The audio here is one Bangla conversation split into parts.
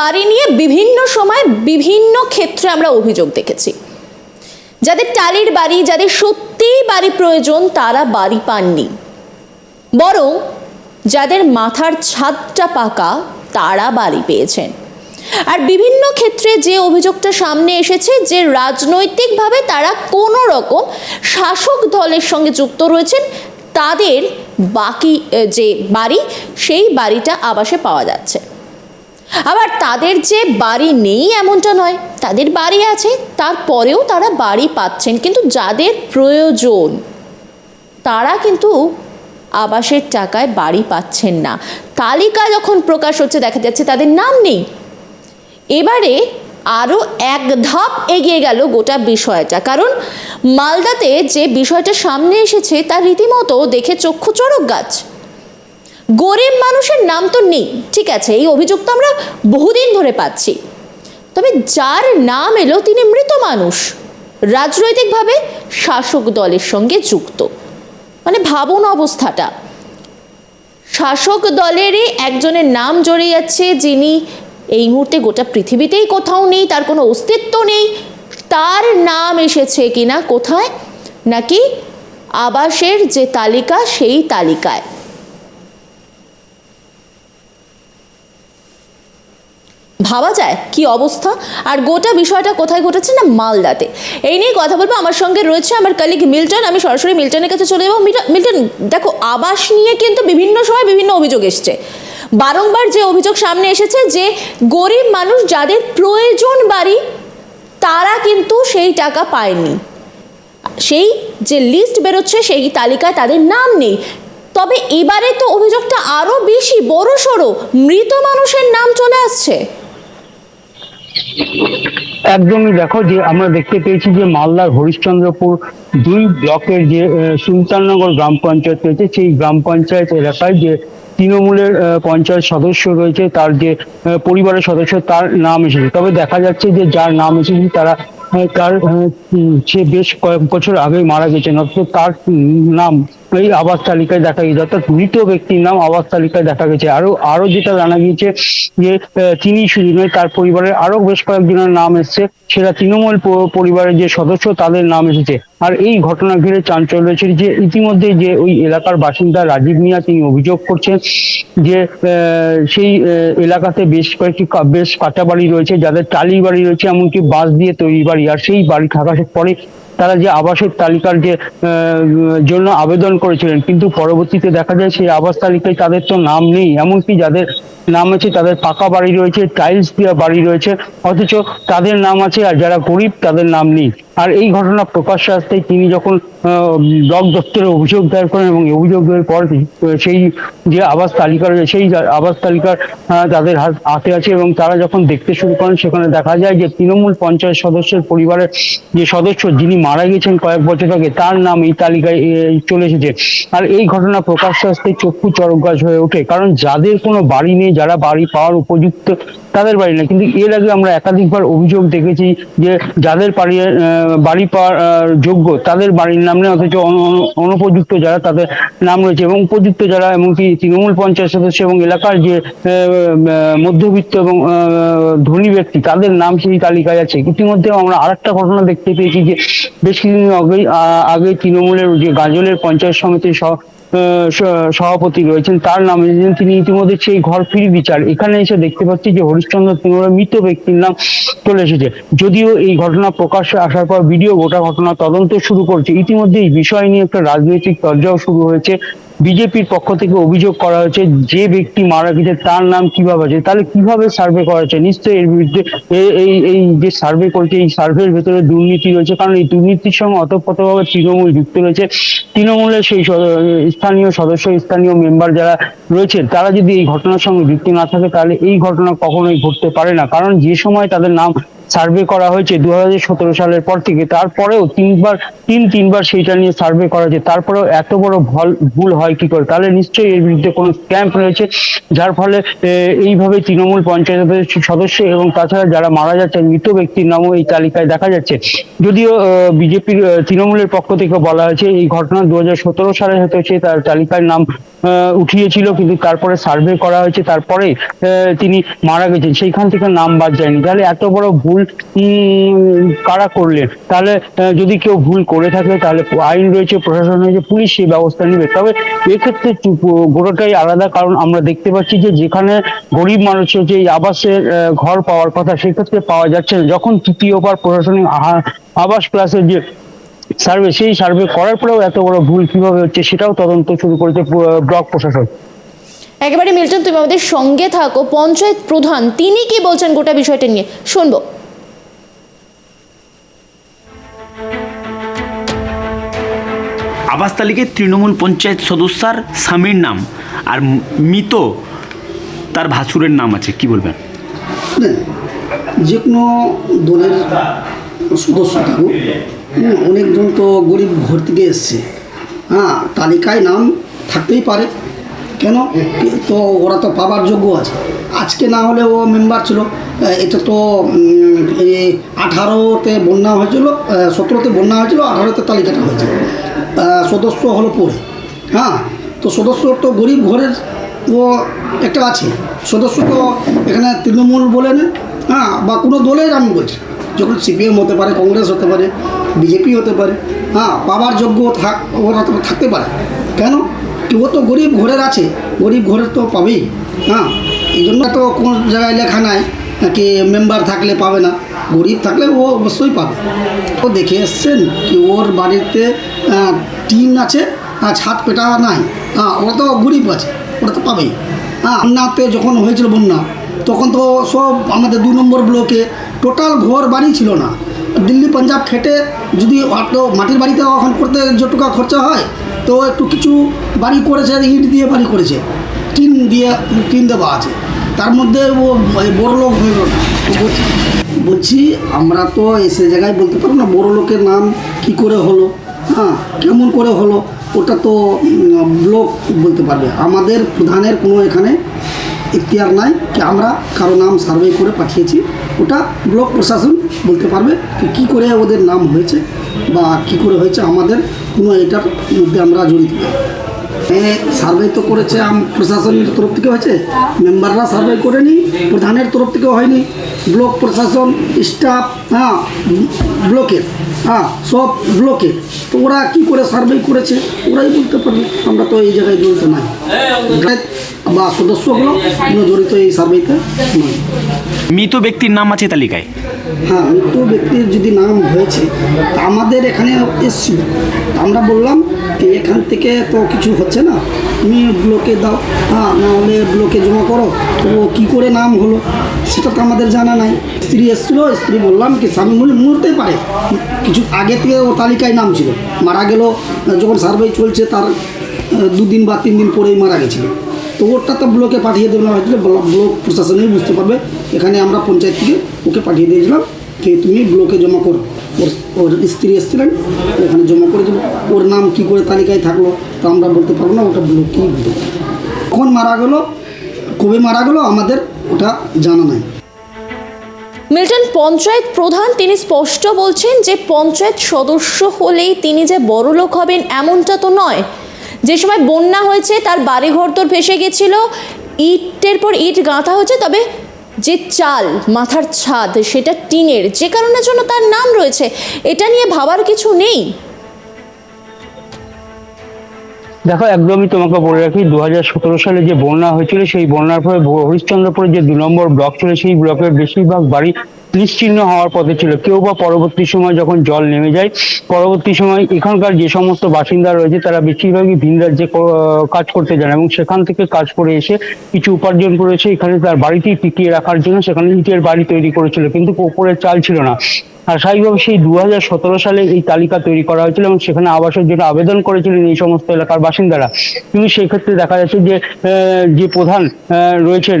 বাড়ি নিয়ে বিভিন্ন সময় বিভিন্ন ক্ষেত্রে আমরা অভিযোগ দেখেছি। যাদের টালির বাড়ি, যাদের সত্যিই বাড়ি প্রয়োজন, তারা বাড়ি পাননি। বরং যাদের মাথার ছাদটা পাকা, তারা বাড়ি পেয়েছেন। আর বিভিন্ন ক্ষেত্রে যে অভিযোগটা সামনে এসেছে যে রাজনৈতিকভাবে তারা কোনো রকম শাসক দলের সঙ্গে যুক্ত রয়েছেন, তাদের বাকি যে বাড়ি, সেই বাড়িটা আবাসে পাওয়া যাচ্ছে। আবার তাদের যে বাড়ি নেই এমনটা নয়। তাদের বাড়ি আছে, তারপরেও তারা বাড়ি পাচ্ছেন। কিন্তু যাদের প্রয়োজন, তারা কিন্তু আবাসের টাকায় বাড়ি পাচ্ছেন না। তালিকা যখন প্রকাশ হচ্ছে, দেখা যাচ্ছে তাদের নাম নেই। এবারে আরও এক ধাপ এগিয়ে গেল গোটা বিষয়টা। কারণ মালদাতে যে বিষয়টা সামনে এসেছে, তা রীতিমতো দেখে চক্ষু চড়ক গাছ। গরিব মানুষের নাম তো নেই। ঠিক আছে, এই অভিযোগ তো আমরা বহুদিন ধরে পাচ্ছি। তবে যার নাম এলো তিনি মৃত মানুষ। রাজনৈতিকভাবে শাসক দলের সঙ্গে যুক্ত। মানে ভাবুন অবস্থাটা। শাসক দলেরই একজনের নাম জড়িয়ে যাচ্ছে, যিনি এই মুহূর্তে গোটা পৃথিবীতেই কোথাও নেই, তার কোনো অস্তিত্ব নেই। তার নাম এসেছে কিনা, কোথায়? নাকি আবাসের যে তালিকা, সেই তালিকায়। ভাবা যায় কি অবস্থা? আর গোটা বিষয়টা কোথায় ঘটেছে না মালদাতে? এই নিয়ে কথা বলব আমার সঙ্গে রয়েছে আমার কালিগ মিল্টন। আমি সরাসরি মিল্টনের কাছে চলে যাব। মিল্টন- দেখো আবাস নিয়ে কিন্তু বিভিন্ন সময় বিভিন্ন অভিযোগ এসছে। বারংবার যে অভিযোগ সামনে এসেছে যে গরিব মানুষ যাদের প্রয়োজন বাড়ি, তারা কিন্তু সেই টাকা পায়নি। সেই যে লিস্ট বেরোচ্ছে, সেই তালিকায় তাদের নাম নেই। তবে এবারে তো অভিযোগটা আরও বেশি বড় সড়ো মৃত মানুষের নাম চলে আসছে। একদমই দেখো যে আমরা দেখতে পেয়েছি যে মালদার হরিশ্চন্দ্রপুর দুই ব্লকের যে সুলতাননগর গ্রাম পঞ্চায়েত রয়েছে, সেই গ্রাম পঞ্চায়েত এলাকায় যে তৃণমূলের পঞ্চায়েত সদস্য রয়েছে, তার যে পরিবারের সদস্য, তার নাম এসেছে। তবে দেখা যাচ্ছে যে যার নাম এসেছে, তারা তার সে বেশ কয়েক বছর আগে মারা গেছেন অথচ তার নাম এই আবাস তালিকায় দেখা গেছে, অর্থাৎ মৃত ব্যক্তির নাম আবাস তালিকায় দেখা গেছে। আরও আরও যেটা জানা গিয়েছে যে তিনি শুধু নয়, তার পরিবারের আরও বেশ কয়েকজনের নাম এসছে। সেটা তৃণমূল পরিবারের যে সদস্য, তাদের নাম এসেছে। আর এই ঘটনা ঘিরে চাঞ্চল্য যে ইতিমধ্যে যে ওই এলাকার বাসিন্দা রাজীব মিয়া, তিনি অভিযোগ করছেন যে সেই এলাকাতে বেশ কয়েকটি বেশ কাঁচা বাড়ি রয়েছে, যাদের টালি বাড়ি রয়েছে, এমনকি বাঁশ দিয়ে তৈরি বাড়ি। আর সেই বাড়ি থাকার পরে তারা যে আবাসের তালিকার যে জন্য আবেদন করেছিলেন, কিন্তু পরবর্তীতে দেখা যায় সেই আবাস তালিকায় তাদের তো নাম নেই, এমনকি যাদের নাম আছে তাদের পাকা বাড়ি রয়েছে টাইলস দেওয়া বাড়ি রয়েছে, অথচ তাদের নাম আছে আর যারা গরিব তাদের নাম নেই। আর এই ঘটনা প্রকাশ্যে আসতেই তিনি যখন ব্লক দপ্তরে অভিযোগ দায়ের করেন এবং এই অভিযোগের পর সেই যে আবাস তালিকা রয়েছে, সেই আবাস তালিকার তাদের হাত- আছে এবং তারা যখন দেখতে শুরু করেন, সেখানে দেখা যায় যে তৃণমূল পঞ্চায়েত সদস্যের পরিবারের যে সদস্য যিনি মারা গেছেন কয়েক বছর আগে, তার নাম এই তালিকায় চলে এসেছে। আর এই ঘটনা প্রকাশ্যে আসতে চক্ষু চরক গাছ হয়ে ওঠে, কারণ যাদের কোনো বাড়ি নেই, যারা বাড়ি পাওয়ার উপযুক্ত, তাদের বাড়ি না কিন্তু এর আগে আমরা একাধিকবার অভিযোগ দেখেছি যে যাদের বাড়ি বাড়ি পাওয়ার যোগ্য, তাদের বাড়ির নাম নেই, অথচ অন- অন- অনুপযুক্ত যারা, তাদের নাম রয়েছে এবং উপযুক্ত যারা, এমনকি তৃণমূল পঞ্চায়েত সদস্য এবং এলাকার যে মধ্যবিত্ত এবং ধনী ব্যক্তি, তাদের নাম সেই তালিকায় আছে। ইতিমধ্যে আমরা আর একটা ঘটনা দেখতে পেয়েছি যে, বেশ কিছুদিন আগেই আগে তৃণমূলের যে গাজলের পঞ্চায়েত সমিতির সভাপতি রয়েছেন, তার নাম তিনি ইতিমধ্যে সেই ঘর ফিরি বিচার। এখানে এসে দেখতে পাচ্ছি যে হরিশ্চন্দ্র তৃণমূলের মৃত ব্যক্তির নাম চলে এসেছে। যদিও এই ঘটনা প্রকাশ্যে আসার পর ভিডিও গোটা ঘটনা তদন্ত শুরু করছে। ইতিমধ্যে এই বিষয় নিয়ে একটা রাজনৈতিক চর্চাও শুরু হয়েছে। বিজেপির পক্ষ থেকে অভিযোগ করা হয়েছে, যে ব্যক্তি মারা গেছে তার নাম কীভাবে আছে তাহলে কীভাবে সার্ভে করা হচ্ছে নিশ্চয়ই এর বিরুদ্ধে এই এই যে সার্ভে করছে, এই সার্ভের ভেতরে দুর্নীতি রয়েছে, কারণ এই দুর্নীতির সঙ্গে অতপ্রতভাবে তৃণমূল যুক্ত রয়েছে। তৃণমূলের সেই স্থানীয় সদস্য, স্থানীয় মেম্বার যারা রয়েছেন তারা যদি এই ঘটনার সঙ্গে যুক্ত না থাকে, তাহলে এই ঘটনা কখনোই ঘটতে পারে না। কারণ যে সময় তাদের নাম সার্ভে করা হয়েছে দু হাজার সতেরো সালের পর থেকে। তারপরেও তিনবার, তিন, তিনবার সেইটা নিয়ে সার্ভে করা হয়েছে। তারপরেও এত বড় ভল- ভুল হয় কি করে? তাহলে নিশ্চয়ই এর বিরুদ্ধে কোনো ক্যাম্প রয়েছে, যার ফলে এইভাবে তৃণমূল পঞ্চায়েতের সদস্য এবং তাছাড়া যারা মারা যাচ্ছেন, মৃত ব্যক্তির নামও এই তালিকায় দেখা যাচ্ছে। যদিও বিজেপির তৃণমূলের পক্ষ থেকে বলা হয়েছে, এই ঘটনা দু হাজার সতেরো সালে হতে হচ্ছে, তার তালিকার নাম উঠিয়েছিল, কিন্তু তারপরে সার্ভে করা হয়েছে। তারপরে তিনি মারা গেছেন। সেইখান থেকে নাম বাদ যায়নি। তাহলে এত বড় ভুল কারা করলেন তাহলে যদি কেউ ভুল করে থাকে, তাহলে আইন রয়েছে, প্রশাসন রয়েছে, পুলিশ সেই ব্যবস্থা নেবে। তবে এক্ষেত্রে গোটাটাই আলাদা, কারণ আমরা দেখতে পাচ্ছি যে যেখানে গরিব মানুষের যে আবাসের ঘর পাওয়ার কথা, সেক্ষেত্রে পাওয়া যাচ্ছে না। যখন তৃতীয়বার প্রশাসনিক আবাস প্লাসের যে সার্ভে, সেই সার্ভে করার পরেও এত বড় ভুল কীভাবে হচ্ছে, সেটাও তদন্ত শুরু করেছে ব্লক প্রশাসন। একেবারে মিল্টন তুমি আমাদের সঙ্গে থাকো। পঞ্চায়েত প্রধান, তিনি কি বলছেন গোটা বিষয়টা নিয়ে? শুনব। আবাস তালিকায় তৃণমূল পঞ্চায়েত সদস্যার স্বামীর নাম আর মৃত তার ভাসুরের নাম আছে, কি বলবেন? যে কোনো দলের সদস্য থাকুক অনেকজন তো গরিব ঘর থেকে এসছে। হ্যাঁ তালিকায় নাম থাকতেই পারে। কেন? তো ওরা তো পাবার যোগ্য আছে। আজকে না হলে ও মেম্বার ছিল। এটা তো আঠারোতে বন্যা হয়েছিল সতেরোতে বন্যা হয়েছিল, আঠারোতে তালিকাটা হয়েছিল সদস্য হলো পরে হ্যাঁ? তো সদস্য তো গরিব ঘরের ও একটা আছে। সদস্য তো এখানে তৃণমূল বলে না হ্যাঁ? বা কোনো দলের আমি বলছি যখন সিপিএম হতে পারে, কংগ্রেস হতে পারে, বিজেপি হতে পারে হ্যাঁ? পাওয়ার যোগ্য থাক, ওরা থাকতে পারে। কেন? ও তো গরিব ঘরের আছে, গরিব ঘরের তো পাবেই হ্যাঁ? এই জন্য তো কোনো জায়গায় লেখা নাই। কি মেম্বার থাকলে পাবে না? গরিব থাকলে ও অবশ্যই পাবে। ও দেখে এসছেন কি ওর বাড়িতে টিন আছে আর ছাদ পেটা নাই। হ্যাঁ ওরা তো গরিব আছে, ওরা তো পাবেই। হ্যাঁ বন্যাতে যখন হয়েছিল বন্যা, তখন তো সব আমাদের দু নম্বর ব্লকে টোটাল ঘর বাড়ি ছিল না। দিল্লি, পাঞ্জাব খেটে যদি অত মাটির বাড়িতে এখন করতে যতটুকু খরচা হয়, তো একটু কিছু বাড়ি করেছে, ইট দিয়ে বাড়ি করেছে। টিন দিয়ে, টিন দেওয়া আছে। তার মধ্যে ও বড় লোক গেল। বলছি, আমরা তো এসে জায়গায় বলতে পারব না বড় লোকের নাম কি করে হলো? হ্যাঁ কেমন করে হলো? ওটা তো ব্লক বলতে পারবে। আমাদের প্রধানের কোনো এখানে ইতিহার নাই কি আমরা কারও নাম সার্ভে করে পাঠিয়েছি। ওটা ব্লক প্রশাসন বলতে পারবে কি করে ওদের নাম হয়েছে বা কি করে হয়েছে আমাদের কোনো এটার মধ্যে আমরা জড়িত। সার্ভে তো করেছে আম- প্রশাসনের তরফ থেকে হয়েছে। মেম্বাররা সার্ভে করেনি, প্রধানের তরফ থেকে হয়নি। ব্লক প্রশাসন, স্টাফ হ্যাঁ ব্লকের হ্যাঁ সব ব্লকের। তো ওরা কী করে সার্ভে করেছে, ওরাই বলতে পারবে। আমরা তো এই জায়গায় জড়িত নাই। বা সদস্যগুলো জড়িত এই সার্ভেতে মৃত ব্যক্তির নাম আছে তালিকায়। হ্যাঁ মৃত ব্যক্তির যদি নাম হয়েছে, তা আমাদের এখানে এসছিল। আমরা বললাম যে এখান থেকে তো কিছু হচ্ছে না? তুমি ব্লকে দাও। হ্যাঁ নাহলে ব্লকে জমা করো। তো কী করে নাম হলো? সেটা তো আমাদের জানা নাই। স্ত্রী এসেছিল, স্ত্রী বললাম কি, স্বামী মুহূর্তেই পারে। কিছু আগে থেকে ও তালিকায় নাম ছিল। মারা গেল, যখন সার্ভে চলছে, তার দুদিন বা তিন দিন পরেই মারা গেছিল। তো ওটা তো ব্লকে পাঠিয়ে দেওয়া হয়েছিল ব্লক প্রশাসনেই বুঝতে পারবে। এখানে আমরা পঞ্চায়েত থেকে ওকে পাঠিয়ে দিয়েছিলাম যে তুমি ব্লকে জমা করো। ওর ওর স্ত্রী এসেছিলেন, ওখানে জমা করে দিল ওর নাম কি করে তালিকায় থাকল, তো আমরা বলতে পারব না, ওটা ব্লক কী। কখন মারা গেলো, কবে মারা গেলো, আমাদের ওটা জানা নাই। মিল্টন পঞ্চায়েত প্রধান, তিনি স্পষ্ট বলছেন যে পঞ্চায়েত সদস্য হলেই তিনি যে বড়লোক হবেন, এমনটা তো নয়। যে সময় বন্যা হয়েছে, তার বাড়িঘর তোর ভেসে গেছিল। ইটের পর ইট গাঁথা হয়েছে, তবে যে চাল, মাথার ছাদ, সেটা টিনের, যে কারণের জন্য তার নাম রয়েছে, এটা নিয়ে ভাবার কিছু নেই। দেখো একদমই তোমাকে বলে রাখি দু হাজার সতেরো সালে যে বন্যা হয়েছিল, সেই বন্যার ব- হরিশ্চন্দ্রপুরে যে দু নম্বর ব্লক ছিল, সেই ব্লকের বেশিরভাগ বাড়ি নিশ্চিহ্ন হওয়ার পথে ছিল। কেউ বা পরবর্তী সময় যখন জল নেমে যায়, পরবর্তী সময় এখানকার যে সমস্ত বাসিন্দা রয়েছে, তারা বেশিরভাগই ভিন রাজ্যে কাজ করতে যান এবং সেখান থেকে কাজ করে এসে কিছু উপার্জন করেছে। এখানে তার বাড়িতেই টিকিয়ে রাখার জন্য সেখানে ইটের বাড়ি তৈরি করেছিল, কিন্তু ওপরে চাল ছিল না। আর স্বাভাবিকভাবে সেই দু সালে এই তালিকা তৈরি করা হয়েছিল এবং সেখানে আবাসের জন্য আবেদন করেছিলেন এই সমস্ত এলাকার বাসিন্দারা। কিন্তু সেই ক্ষেত্রে দেখা যাচ্ছে যে যে প্রধান রয়েছেন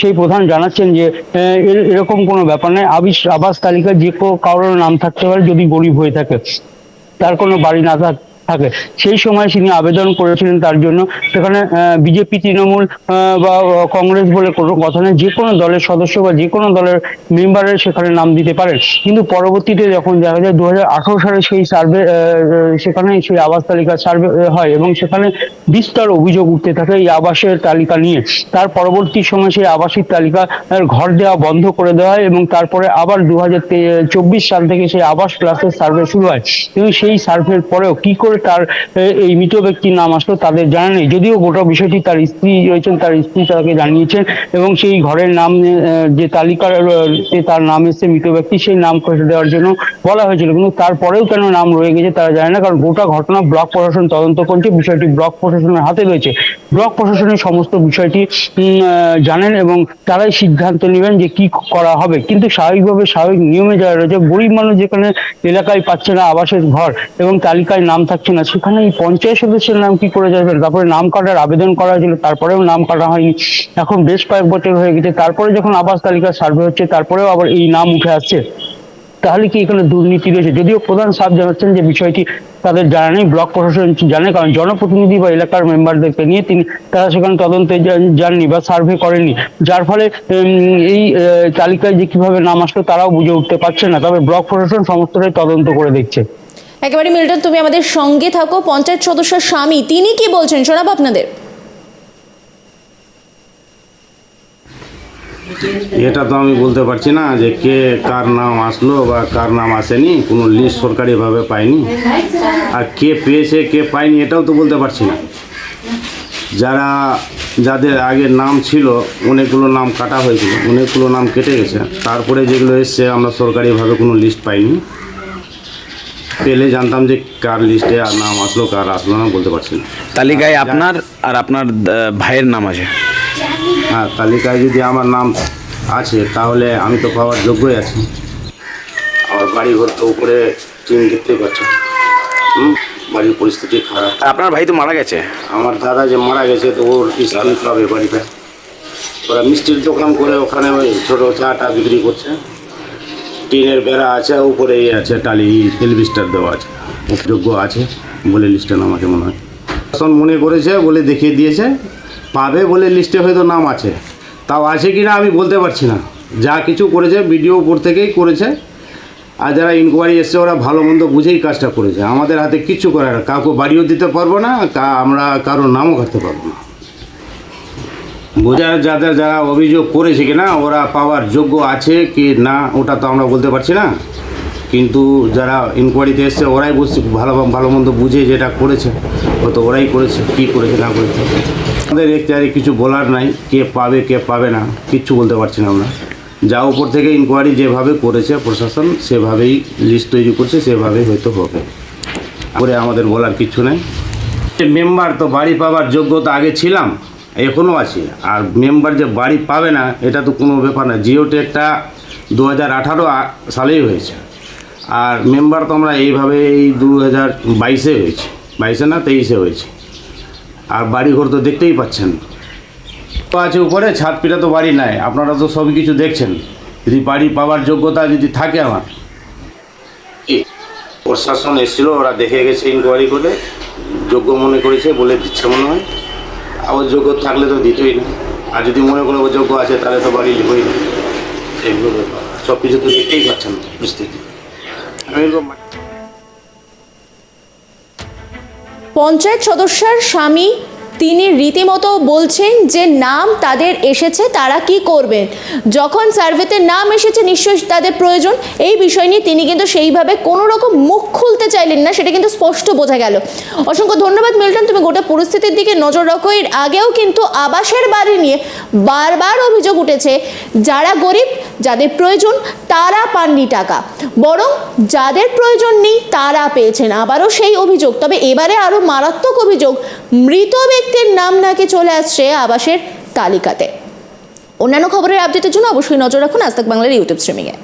সেই প্রধান জানাচ্ছেন যে এরকম কোনো ব্যাপার নেই আবিস, আবাস তালিকা যে কারোর নাম থাকতে পারে যদি গরিব হয়ে থাকে। তার কোনো বাড়ি না থাক থাকে। সেই সময় তিনি আবেদন করেছিলেন তার জন্য। সেখানে বিজেপি, তৃণমূল বা কংগ্রেস বলে কোনো কথা নেই। যে কোনো দলের সদস্য বা যে কোনো দলের মেম্বারের সেখানে নাম দিতে পারেন। কিন্তু পরবর্তীতে যখন দেখা যায় দু সালে সেই সার্ভে সেখানে সেই আবাস তালিকা সার্ভে হয় এবং সেখানে বিস্তর অভিযোগ উঠতে থাকে এই আবাসের তালিকা নিয়ে। তার পরবর্তী সময় সেই আবাসিক তালিকা ঘর দেওয়া বন্ধ করে দেওয়া হয় এবং তারপরে আবার দু সাল থেকে সেই আবাস ক্লাসের সার্ভে শুরু হয়। এবং সেই সার্ভের পরেও কি করে তার এই মৃত ব্যক্তির নাম আসলো, তাদের জানা নেই। যদিও গোটা বিষয়টি তার স্ত্রী রয়েছেন, তার স্ত্রী তাকে জানিয়েছেন এবং সেই ঘরের নাম যে তালিকার তার নাম এসেছে মৃত ব্যক্তি, সেই নাম কেটে দেওয়ার জন্য বলা হয়েছিল। কিন্তু তারপরেও কেন নাম রয়ে গেছে তারা জানে না, কারণ গোটা ঘটনা ব্লক প্রশাসন তদন্ত করছে, বিষয়টি ব্লক প্রশাসনের হাতে রয়েছে। ব্লক প্রশাসনের সমস্ত বিষয়টি জানেন এবং তারাই সিদ্ধান্ত নেবেন যে কি করা হবে। কিন্তু স্বাভাবিকভাবে স্বাভাবিক নিয়মে যারা রয়েছে, গরিব মানুষ যেখানে এলাকায় পাচ্ছে না আবাসের ঘর এবং তালিকায় নাম থাকছে না। সেখানে এই পঞ্চায়েত সদস্যের নাম কি করে যাবেন তারপরে নাম কাটার আবেদন করা হয়েছিল, তারপরেও নাম কাটা হয়নি। এখন বেশ কয়েক বছর হয়ে গেছে, তারপরে যখন আবাস তালিকা সার্ভে হচ্ছে, তারপরেও আবার এই নাম উঠে আসছে। তাহলে কি এখানে দুর্নীতি রয়েছে? যদিও প্রধান সাহেব জানাচ্ছেন যে বিষয়টি তাদের জানা নেই, ব্লক প্রশাসন জানে, কারণ জনপ্রতিনিধি বা এলাকার মেম্বারদেরকে নিয়ে তিনি, তারা সেখানে তদন্তে যাননি বা সার্ভে করেননি। যার ফলে এই তালিকায় যে কীভাবে নাম আসলো, তারাও বুঝে উঠতে পারছে না। তবে ব্লক প্রশাসন সমস্তটাই তদন্ত করে দেখছে। একেবারে মিল্টন, তুমি আমাদের সঙ্গে থাকো। পঞ্চায়েত সদস্যের স্বামী, তিনি কি বলছেন? শোনাবো আপনাদের। এটা তো আমি বলতে পারছি না যে কে কার নাম আসলো বা কার নাম আসেনি, কোনো লিস্ট সরকারিভাবে পাইনি। আর কে পেয়েছে, কে পায়নি, এটাও তো বলতে পারছি না। যারা, যাদের আগে নাম ছিল, অনেকগুলো নাম কাটা হয়েছিল, অনেকগুলো নাম কেটে গেছে। তারপরে যেগুলো এসছে, আমরা সরকারিভাবে কোনো লিস্ট পাইনি। পেলে জানতাম যে কার লিস্টে আর নাম আসলো কার আসলো না বলতে পারছি না। তালিকায় আপনার আর আপনার ভাইয়ের নাম আছে? হ্যাঁ তালিকায় যদি আমার নাম আছে তাহলে আমি তো পাওয়ার যোগ্যই আছি। আমার বাড়ি ঘর তো উপরে টিন দেখতেই পাচ্ছ হুম? বাড়ির পরিস্থিতি খারাপ। আপনার ভাই তো মারা গেছে? আমার দাদা যে মারা গেছে তো ওর স্ত্রী পাবে বাড়িতে। ওরা মিষ্টির দোকান করে ওখানে ওই ছোটো চা টা বিক্রি করছে। টিনের বেড়া আছে, উপরে আছে, টালি এলবিস্টার দেওয়া আছে। যোগ্য আছে বলে লিস্টে নাম আছে মনে হয়। শাসন মনে করেছে বলে দেখিয়ে দিয়েছে, পাবে বলে লিস্টে হয়তো নাম আছে। তাও আছে কি না আমি বলতে পারছি না। যা কিছু করেছে, ভিডিও উপর থেকেই করেছে। আর যারা ইনকোয়ারি এসছে, ওরা ভালো মন্দ বুঝেই কাজটা করেছে। আমাদের হাতে কিচ্ছু করার, কাউকে বাড়িও দিতে পারব না আমরা কারোর নামও কাটতে পারব না। বোঝার যাদের যারা অভিযোগ করেছে কি না ওরা পাওয়ার যোগ্য আছে কি না, ওটা তো আমরা বলতে পারছি না। কিন্তু যারা ইনকোয়ারিতে এসছে, ওরাই বুঝছে, ভালো ভালো মন্দ বুঝে যেটা করেছে হয়তো ওরাই করেছে, কী করেছে, না করেছে। আমাদের এখতিয়ারে কিছু বলার নাই, কে পাবে কে পাবে না, কিচ্ছু বলতে পারছি না আমরা। যা উপর থেকে ইনকোয়ারি যেভাবে করেছে প্রশাসন, সেভাবেই লিস্ট তৈরি করছে, সেভাবেই হয়তো হবে। করে আমাদের বলার কিছু নেই। মেম্বার তো বাড়ি পাওয়ার যোগ্যতা আগে ছিলাম এখনও আছে। আর মেম্বার যে বাড়ি পাবে না, এটা তো কোনো ব্যাপার না। জিও টেকটা দু হাজার আঠারো সালেই হয়েছে। আর মেম্বার তো আমরা এইভাবে এই দু হাজার বাইশে হয়েছে। বাইশে না, তেইশে হয়েছে। আর বাড়ি ঘর তো দেখতেই পাচ্ছেন। তো আছে উপরে ছাদ পিঠা তো বাড়ি নাই। আপনারা তো সব কিছু দেখছেন। যদি বাড়ি পাওয়ার যোগ্যতা যদি থাকে আমার। প্রশাসন এসেছিল, ওরা দেখে গেছে ইনকোয়ারি করে। যোগ্য মনে করেছে বলে দিচ্ছে মনে হয়। আবার যোগ্য থাকলে তো দিতই না। আর যদি মনে করো যোগ্য আছে, তাহলে তো বাড়ি লিখবই না। ব্যাপার। সব কিছু তো দেখতেই পাচ্ছেন পঞ্চায়েত সদস্যের স্বামী তিনি রীতিমতো বলছেন যে নাম তাদের এসেছে, তারা কি করবেন যখন সার্ভেতে নাম এসেছে, নিশ্চয়ই তাদের প্রয়োজন। এই বিষয় নিয়ে তিনি কিন্তু সেইভাবে কোনো রকম মুখ খুলতে চাইলেন না, সেটা কিন্তু স্পষ্ট বোঝা গেল। অসংখ্য ধন্যবাদ, মিল্টন। তুমি গোটা পরিস্থিতির দিকে নজর রাখো। এর আগেও কিন্তু আবাসের বাড়ি নিয়ে বারবার অভিযোগ উঠেছে, যারা গরিব যাদের প্রয়োজন তারা পাননি টাকা। বরং যাদের প্রয়োজন নেই তারা পেয়েছেন। আবারও সেই অভিযোগ। তবে এবারে আরও মারাত্মক অভিযোগ, মৃত ব্যক্তির নাম নাকি চলে আসছে আবাসের তালিকাতে। অন্যান্য খবরের আপডেটের জন্য অবশ্যই নজর রাখুন আজ বাংলার ইউটিউব স্ট্রিমিংয়ে